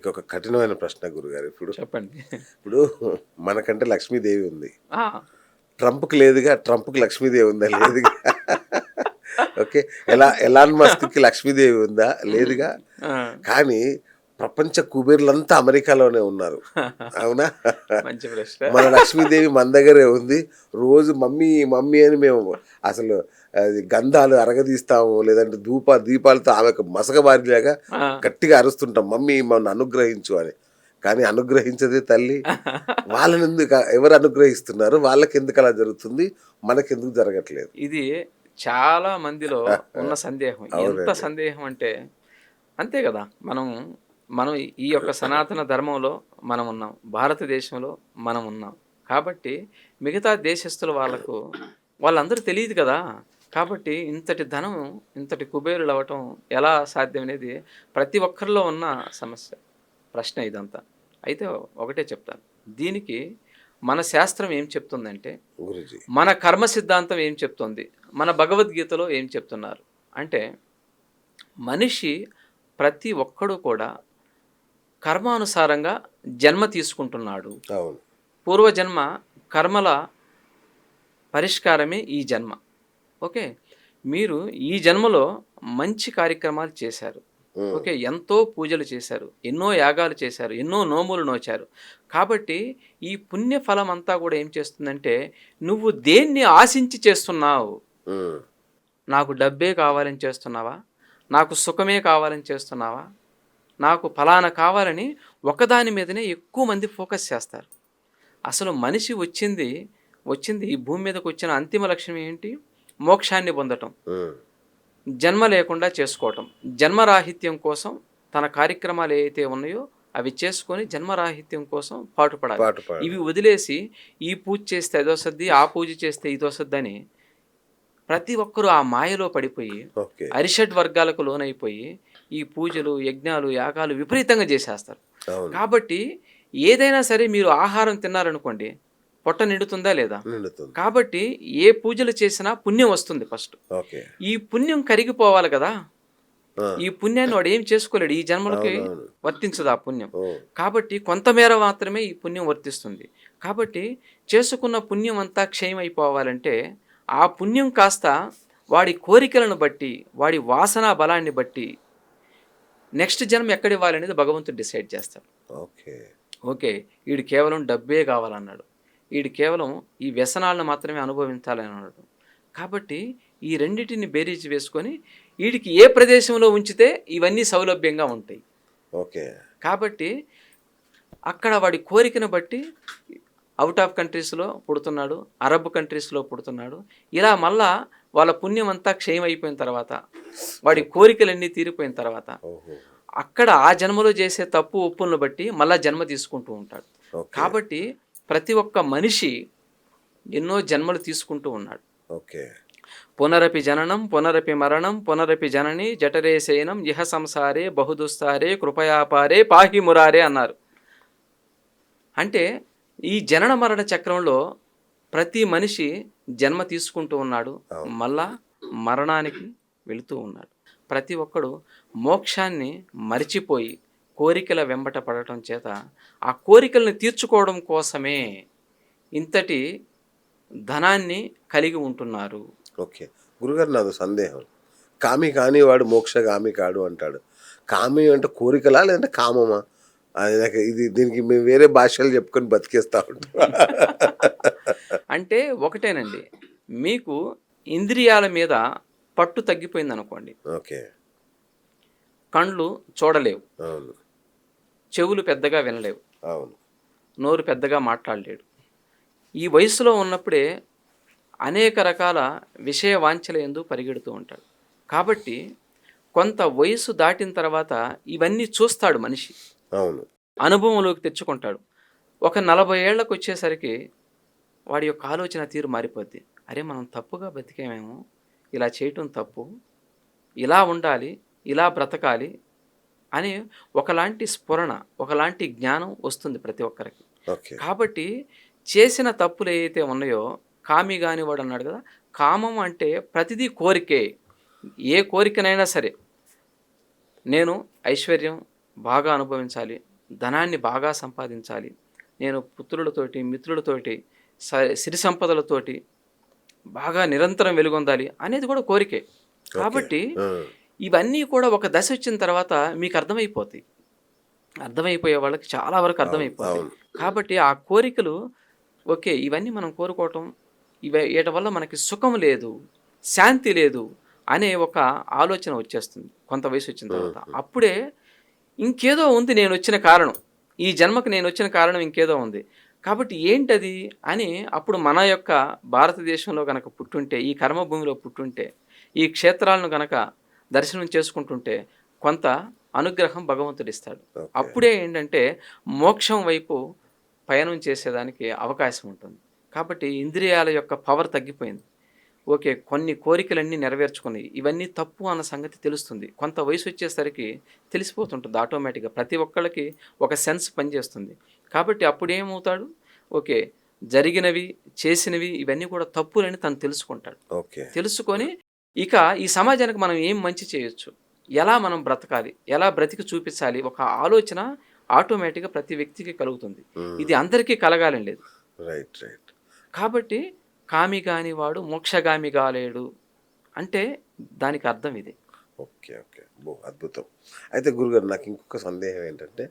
ఇక ఒక కఠినమైన ప్రశ్న గురుగారు. ఇప్పుడు చెప్పండి. ఇప్పుడు మనకంటే లక్ష్మీదేవి ఉంది. ట్రంప్కి లేదుగా ట్రంప్కి లక్ష్మీదేవి ఉందా? లేదుగా. ఓకే. ఎలా ఎలాన్ మస్క్కి లక్ష్మీదేవి ఉందా? లేదుగా. కానీ ప్రపంచ కుబేర్లంతా అమెరికాలోనే ఉన్నారు. అవునా? మన లక్ష్మీదేవి మన దగ్గరే ఉంది. రోజు మమ్మీ మమ్మీ అని మేము అసలు గంధాలు అరగదీస్తాము లేదంటే ధూప దీపాలతో ఆమెకు మసకబారిలాగా గట్టిగా అరుస్తుంటాం మమ్మీ మన అనుగ్రహించు అని. కానీ అనుగ్రహించదే తల్లి. వాళ్ళని ఎందుకు ఎవరు అనుగ్రహిస్తున్నారు? వాళ్ళకి ఎందుకు అలా జరుగుతుంది? మనకెందుకు జరగట్లేదు. ఇది చాలా మందిలో ఉన్న సందేహం. ఎంత. సందేహం అంటే అంతే కదా మనం మనం ఈ యొక్క సనాతన ధర్మంలో మనం ఉన్నాం. భారతదేశంలో మనం ఉన్నాం. కాబట్టి మిగతా దేశస్తుల వాళ్ళకు వాళ్ళందరూ తెలియదు కదా. కాబట్టి ఇంతటి ధనం ఇంతటి కుబేరులు అవ్వటం ఎలా సాధ్యం అనేది ప్రతి ఒక్కరిలో ఉన్న సమస్య. ప్రశ్న ఇదంతా. అయితే ఒకటే చెప్తాను. దీనికి మన శాస్త్రం ఏం చెప్తుందంటే మన కర్మ సిద్ధాంతం ఏం చెప్తుంది? మన భగవద్గీతలో ఏం చెప్తున్నారు? అంటే మనిషి ప్రతి ఒక్కడు కూడా కర్మానుసారంగా జన్మ తీసుకుంటున్నాడు. అవును. పూర్వజన్మ కర్మల పరిష్కారమే ఈ జన్మ. ఓకే? మీరు ఈ జన్మలో మంచి కార్యక్రమాలు చేశారు. ఓకే? ఎంతో పూజలు చేశారు. ఎన్నో యాగాలు చేశారు. ఎన్నో నోములు నోచారు. కాబట్టి ఈ పుణ్య ఫలం అంతా కూడా ఏం చేస్తుందంటే నువ్వు దేన్ని ఆశించి చేస్తున్నావు? నాకు డబ్బే కావాలని చేస్తున్నావా? నాకు సుఖమే కావాలని చేస్తున్నావా? నాకు ఫలానా కావాలని ఒకదాని మీదనే ఎక్కువ మంది ఫోకస్ చేస్తారు. అసలు మనిషి వచ్చింది వచ్చింది ఈ భూమి మీదకి వచ్చిన అంతిమ లక్ష్యం ఏంటి? మోక్షాన్ని పొందటం. జన్మ లేకుండా చేసుకోవటం. జన్మరాహిత్యం కోసం తన కార్యక్రమాలు ఏవైతే ఉన్నాయో అవి చేసుకొని జన్మరాహిత్యం కోసం పాటుపడాలి. పాట పాడు ఇవి వదిలేసి ఈ పూజ చేస్తే అదొసద్ది ఆ పూజ చేస్తే ఇదొసద్ది అని ప్రతి ఒక్కరూ ఆ మాయలో పడిపోయి అరిషడ్ వర్గాలకు లోనైపోయి ఈ పూజలు యజ్ఞాలు యాగాలు విపరీతంగా చేసేస్తారు. కాబట్టి ఏదైనా సరే మీరు ఆహారం తిన్నారనుకోండి పొట్ట నిండుతుందా లేదా? కాబట్టి ఏ పూజలు చేసినా పుణ్యం వస్తుంది ఫస్ట్. ఈ పుణ్యం కరిగిపోవాలి కదా? ఈ పుణ్యాన్ని వాడు ఏం చేసుకోలేడు ఈ జన్మలకి. వర్తించదు ఆ పుణ్యం. కాబట్టి కొంతమేర మాత్రమే ఈ పుణ్యం వర్తిస్తుంది. కాబట్టి చేసుకున్న పుణ్యం అంతా క్షయమైపోవాలంటే ఆ పుణ్యం కాస్త వాడి కోరికలను బట్టి వాడి వాసనా బలాన్ని బట్టి నెక్స్ట్ జన్మ ఎక్కడ ఇవ్వాలనేది భగవంతుడు డిసైడ్ చేస్తాడు. ఓకే. ఓకే వీడు కేవలం డబ్బే కావాలన్నాడు. వీడు కేవలం ఈ వ్యసనాలను మాత్రమే అనుభవించాలని అన్నాడు కాబట్టి ఈ రెండింటిని బేరీజ్ వేసుకొని వీడికి ఏ ప్రదేశంలో ఉంచితే ఇవన్నీ సౌలభ్యంగా ఉంటాయి. ఓకే. కాబట్టి అక్కడ వాడి కోరికను బట్టి అవుట్ ఆఫ్ కంట్రీస్లో పుడుతున్నాడు అరబ్ కంట్రీస్లో పుడుతున్నాడు. ఇలా మళ్ళా వాళ్ళ పుణ్యం అంతా క్షయం అయిపోయిన తర్వాత వాడి కోరికలన్నీ తీరిపోయిన తర్వాత అక్కడ ఆ జన్మలో చేసే తప్పు ఒప్పులను బట్టి మళ్ళా జన్మ తీసుకుంటూ ఉంటాడు. కాబట్టి ప్రతి ఒక్క మనిషి ఎన్నో జన్మలు తీసుకుంటూ ఉన్నాడు. ఓకే. పునరపి జననం పునరపి మరణం పునరపి జనని జఠరే శయనం ఇహ సంసారే బహుదుస్తారే కృపయాపారే పాహి మురారే అన్నారు. అంటే ఈ జనన మరణ చక్రంలో ప్రతి మనిషి జన్మ తీసుకుంటూ ఉన్నాడు మళ్ళా మరణానికి వెళుతూ ఉన్నాడు. ప్రతి ఒక్కడు మోక్షాన్ని మరిచిపోయి కోరికల వెంబట పడటం చేత ఆ కోరికలను తీర్చుకోవడం కోసమే ఇంతటి ధనాన్ని కలిగి ఉంటున్నారు. ఓకే. గురుగారు నాది సందేహం. కామి కాని వాడు మోక్షగామి కాడు అంటాడు. కామి అంటే కోరికలా లేదంటే కామమా? అది నాకు ఇది దీనికి మేము వేరే భాషలు చెప్పుకొని బతికేస్తా ఉంటాం. అంటే ఒకటేనండి. మీకు ఇంద్రియాల మీద పట్టు తగ్గిపోయింది అనుకోండి ఓకే. కండ్లు చూడలేవు. అవును. చెవులు పెద్దగా వినలేవు. అవును. నోరు పెద్దగా మాట్లాడలేడు. ఈ వయసులో ఉన్నప్పుడే అనేక రకాల విషయ వాంఛల ఎందు పరిగెడుతూ ఉంటాడు. కాబట్టి కొంత వయసు దాటిన తర్వాత ఇవన్నీ చూస్తాడు మనిషి. అవును. అనుభవంలోకి తెచ్చుకుంటాడు. ఒక నలభై ఏళ్ళకు వచ్చేసరికి వాడి యొక్క ఆలోచన తీరు మారిపోద్ది. అరే మనం తప్పుగా బతికేమేమో ఇలా చేయటం తప్పు ఇలా ఉండాలి ఇలా బ్రతకాలి అని ఒకలాంటి స్ఫురణ ఒకలాంటి జ్ఞానం వస్తుంది ప్రతి ఒక్కరికి. కాబట్టి చేసిన తప్పులు ఏవైతే ఉన్నాయో కామి కాని వాడు అన్నాడు కదా కామం అంటే ప్రతిదీ కోరికే. ఏ కోరికనైనా సరే నేను ఐశ్వర్యం బాగా అనుభవించాలి ధనాన్ని బాగా సంపాదించాలి నేను పుత్రులతోటి మిత్రులతోటి సిరి సంపదలతోటి బాగా నిరంతరం వెలుగొందాలి అనేది కూడా కోరికే. కాబట్టి ఇవన్నీ కూడా ఒక దశ వచ్చిన తర్వాత మీకు అర్థమైపోతాయి. అర్థమైపోయే వాళ్ళకి చాలా వరకు అర్థమైపోతాయి. కాబట్టి ఆ కోరికలు ఓకే ఇవన్నీ మనం కోరుకోవటం ఇవ వీటి వల్ల మనకి సుఖం లేదు శాంతి లేదు అనే ఒక ఆలోచన వచ్చేస్తుంది కొంత వయసు వచ్చిన తర్వాత. అప్పుడే ఇంకేదో ఉంది నేను వచ్చిన కారణం. ఈ జన్మకు నేను వచ్చిన కారణం ఇంకేదో ఉంది. కాబట్టి ఏంటది అని అప్పుడు మన యొక్క భారతదేశంలో గనక పుట్టుంటే ఈ కర్మభూమిలో పుట్టుంటే ఈ క్షేత్రాలను గనక దర్శనం చేసుకుంటుంటే కొంత అనుగ్రహం భగవంతుడు ఇస్తాడు. అప్పుడే ఏంటంటే మోక్షం వైపు పయనం చేసేదానికి అవకాశం ఉంటుంది. కాబట్టి ఇంద్రియాల యొక్క పవర్ తగ్గిపోయింది. ఓకే కొన్ని కోరికలన్నీ నెరవేర్చుకున్నాయి. ఇవన్నీ తప్పు అన్న సంగతి తెలుస్తుంది. కొంత వయసు వచ్చేసరికి తెలిసిపోతుంటుంది ఆటోమేటిక్గా ప్రతి ఒక్కళ్ళకి ఒక సెన్స్ పనిచేస్తుంది. కాబట్టి అప్పుడు ఏమవుతాడు ఓకే జరిగినవి చేసినవి ఇవన్నీ కూడా తప్పులని తను తెలుసుకుంటాడు. ఓకే. తెలుసుకొని ఇక ఈ సమాజానికి మనం ఏం మంచి చేయొచ్చు? ఎలా మనం బ్రతకాలి? ఎలా బ్రతికి చూపించాలి? ఒక ఆలోచన ఆటోమేటిక్గా ప్రతి వ్యక్తికి కలుగుతుంది. ఇది అందరికీ కలగాలని లేదు. Right right. కాబట్టి కామి కాని వాడు మోక్షగామి కాలేడు అంటే దానికి అర్థం ఇది. Okay okay. అద్భుతం. అయితే గురుగారు నాకు ఇంకొక సందేహం ఏంటంటే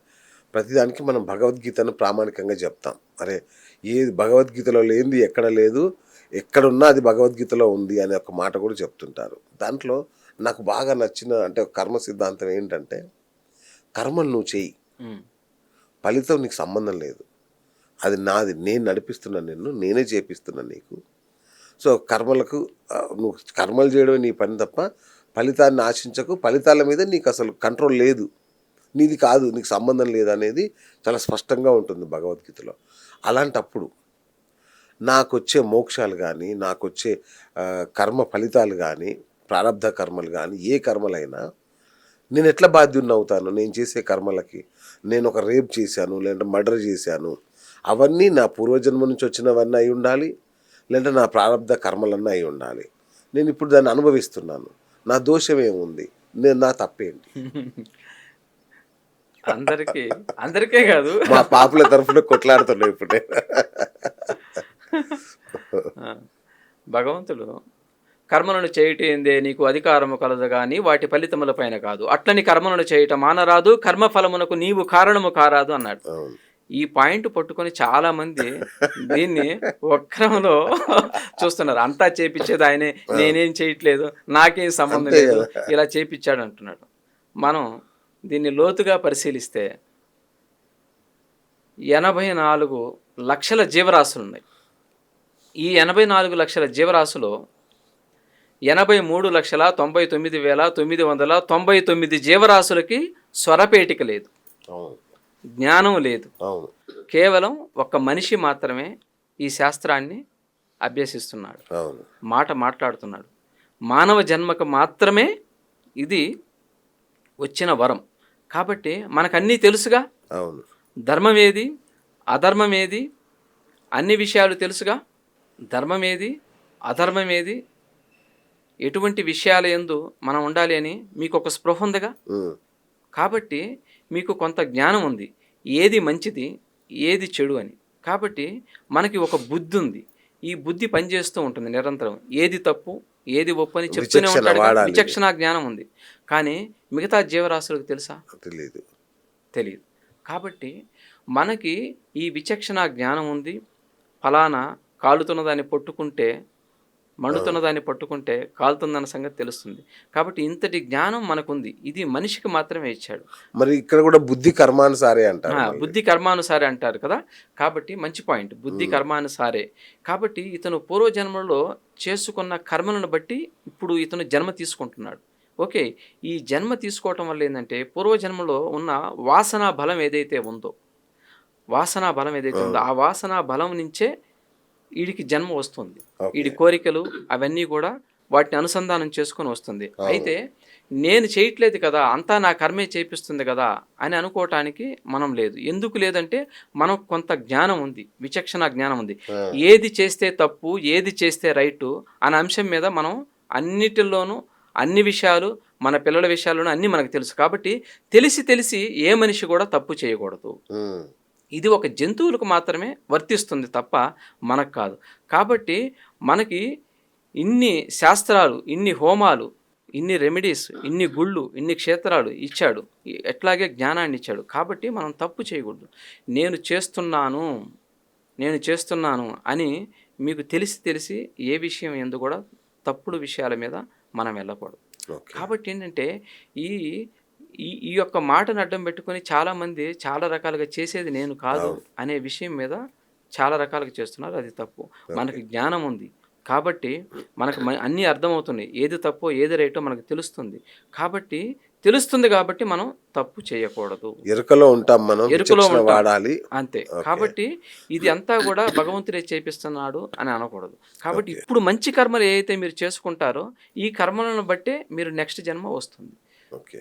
ప్రతిదానికి మనం భగవద్గీతను ప్రామాణికంగా చెప్తాం. అరే ఏది భగవద్గీతలో లేనిది ఎక్కడ లేదు ఎక్కడున్నా అది భగవద్గీతలో ఉంది అనే ఒక మాట కూడా చెప్తుంటారు. దాంట్లో నాకు బాగా నచ్చిన అంటే కర్మ సిద్ధాంతం ఏంటంటే కర్మను నువ్వు ఉమ్. ఫలితం నీకు సంబంధం లేదు. అది నాది నేను నడిపిస్తున్నా నిన్ను నేనే చేపిస్తున్నా నీకు. సో కర్మలకు నువ్వు కర్మలు చేయడమే నీ పని తప్ప ఫలితాన్ని ఆశించకు. ఫలితాల మీద నీకు అసలు కంట్రోల్ లేదు. నీది కాదు నీకు సంబంధం లేదు అనేది చాలా స్పష్టంగా ఉంటుంది భగవద్గీతలో. అలాంటప్పుడు నాకు వచ్చే మోక్షాలు కానీ నాకు వచ్చే కర్మ ఫలితాలు కానీ ప్రారంధ కర్మలు కానీ ఏ కర్మలైనా నేను ఎట్లా బాధ్యుని అవుతాను నేను చేసే కర్మలకి నేను ఒక రేప్ చేశాను లేదంటే మర్డర్ చేశాను. అవన్నీ నా పూర్వజన్మ నుంచి వచ్చినవన్నీ అయి ఉండాలి లేదంటే నా ప్రారంధ కర్మలన్నీ అయి ఉండాలి. నేను ఇప్పుడు దాన్ని అనుభవిస్తున్నాను. నా దోషం ఏముంది? నేను నా తప్పేంటి? అందరికీ అందరికీ కాదు. మా పాపుల తరఫున కొట్లాడుతున్నా ఇప్పుడు భగవంతుడు కర్మలను చేయటేందే నీకు అధికారము కలదు గాని వాటి ఫలితముల పైన కాదు. అట్లని కర్మలను చేయటం మానరాదు కర్మ ఫలమునకు నీవు కారణము కారాదు అన్నాడు. ఈ పాయింట్ పట్టుకొని చాలా మంది దీన్ని వక్రంలో చూస్తున్నారు. అంతా చేపించేది ఆయనే నేనేం చేయట్లేదు నాకేం సంబంధం లేదు ఇలా చేపించాడు అంటున్నాడు మనం దీన్ని లోతుగా పరిశీలిస్తే ఎనభై నాలుగు లక్షల జీవరాశులు ఉన్నాయి. ఈ ఎనభై నాలుగు లక్షల జీవరాశులు ఎనభై మూడు లక్షల తొంభై తొమ్మిది వేల తొమ్మిది వందల తొంభై తొమ్మిది జీవరాశులకి స్వరపేటిక లేదు. జ్ఞానం లేదు. కేవలం ఒక మనిషి మాత్రమే ఈ శాస్త్రాన్ని అభ్యసిస్తున్నాడు. మాట మాట్లాడుతున్నాడు. మానవ జన్మకు మాత్రమే ఇది వచ్చిన వరం. కాబట్టి మనకన్నీ తెలుసుగా? అవును. ధర్మం ఏది అధర్మం ఏది అన్ని విషయాలు తెలుసుగా? ధర్మం ఏది అధర్మం ఏది ఎటువంటి విషయాల ఎందు మనం ఉండాలి అని మీకు ఒక స్పృహ ఉందిగా? కాబట్టి మీకు కొంత జ్ఞానం ఉంది. ఏది మంచిది ఏది చెడు అని. కాబట్టి మనకి ఒక బుద్ధి ఉంది. ఈ బుద్ధి పనిచేస్తూ ఉంటుంది నిరంతరం. ఏది తప్పు ఏది ఒప్పు అని చెప్తూనే ఉంటాడు. విచక్షణ జ్ఞానం ఉంది. కానీ మిగతా జీవరాశులకు తెలుసా? తెలీదు. తెలియదు కాబట్టి మనకి ఈ విచక్షణ జ్ఞానం ఉంది. ఫలానా కాలుతున్న దాన్ని పట్టుకుంటే మండుతున్న దాన్ని పట్టుకుంటే కాలుతుందన్న సంగతి తెలుస్తుంది. కాబట్టి ఇంతటి జ్ఞానం మనకుంది. ఇది మనిషికి మాత్రమే ఇచ్చాడు. మరి ఇక్కడ కూడా బుద్ధి కర్మానుసారే అంటారు. బుద్ధి కర్మానుసారే అంటారు కదా? కాబట్టి మంచి పాయింట్. బుద్ధి కర్మానుసారే. కాబట్టి ఇతను పూర్వజన్మలో చేసుకున్న కర్మలను బట్టి ఇప్పుడు ఇతను జన్మ తీసుకుంటున్నాడు. ఓకే ఈ జన్మ తీసుకోవటం వల్ల ఏంటంటే పూర్వజన్మలో ఉన్న వాసనా బలం ఏదైతే ఉందో వాసనా బలం ఏదైతే ఉందో ఆ. వాసనా బలం నుంచే వీడికి జన్మ వస్తుంది. వీడి కోరికలు అవన్నీ కూడా వాటిని అనుసంధానం చేసుకొని వస్తుంది. అయితే నేను చేయట్లేదు కదా అంతా నా కర్మే చేపిస్తుంది కదా అని అనుకోవటానికి మనం లేదు. ఎందుకు లేదంటే మనకు కొంత జ్ఞానం ఉంది విచక్షణ జ్ఞానం ఉంది. ఏది చేస్తే తప్పు ఏది చేస్తే రైటు అనే అంశం మీద మనం అన్నిటిలోనూ అన్ని విషయాలు మన పిల్లల విషయాల్లోనూ అన్నీ మనకు తెలుసు. కాబట్టి తెలిసి తెలిసి ఏ మనిషి కూడా తప్పు చేయకూడదు. ఇది ఒక జంతువులకు మాత్రమే వర్తిస్తుంది తప్ప మనకు కాదు. కాబట్టి మనకి ఇన్ని శాస్త్రాలు ఇన్ని హోమాలు ఇన్ని రెమెడీస్ ఇన్ని గుళ్ళు ఇన్ని క్షేత్రాలు ఇచ్చాడు. ఎట్లాగే జ్ఞానాన్ని ఇచ్చాడు. కాబట్టి మనం తప్పు చేయకూడదు. నేను చేస్తున్నాను నేను చేస్తున్నాను అని మీకు తెలిసి తెలిసి ఏ విషయం ఎందు కూడా తప్పుడు విషయాల మీద మనం వెళ్ళకూడదు. కాబట్టి ఏంటంటే ఈ ఈ ఈ యొక్క మాటను అడ్డం పెట్టుకొని చాలామంది చాలా రకాలుగా చేసేది నేను కాదు అనే విషయం మీద చాలా రకాలుగా చేస్తున్నారు. అది తప్పు. మనకి జ్ఞానం ఉంది. కాబట్టి మనకు అన్నీ అర్థమవుతున్నాయి ఏది తప్పో ఏది రైటో మనకు తెలుస్తుంది. కాబట్టి తెలుస్తుంది కాబట్టి మనం తప్పు చేయకూడదు. ఎరుకలో ఉంటాం మనం ఎరుకలో. వాడాలి. అంతే. కాబట్టి ఇది అంతా కూడా భగవంతుడే చేపిస్తున్నాడు అని అనకూడదు. కాబట్టి ఇప్పుడు మంచి కర్మలు ఏవైతే మీరు చేసుకుంటారో ఈ కర్మలను బట్టే మీరు నెక్స్ట్ జన్మ వస్తుంది. ఓకే.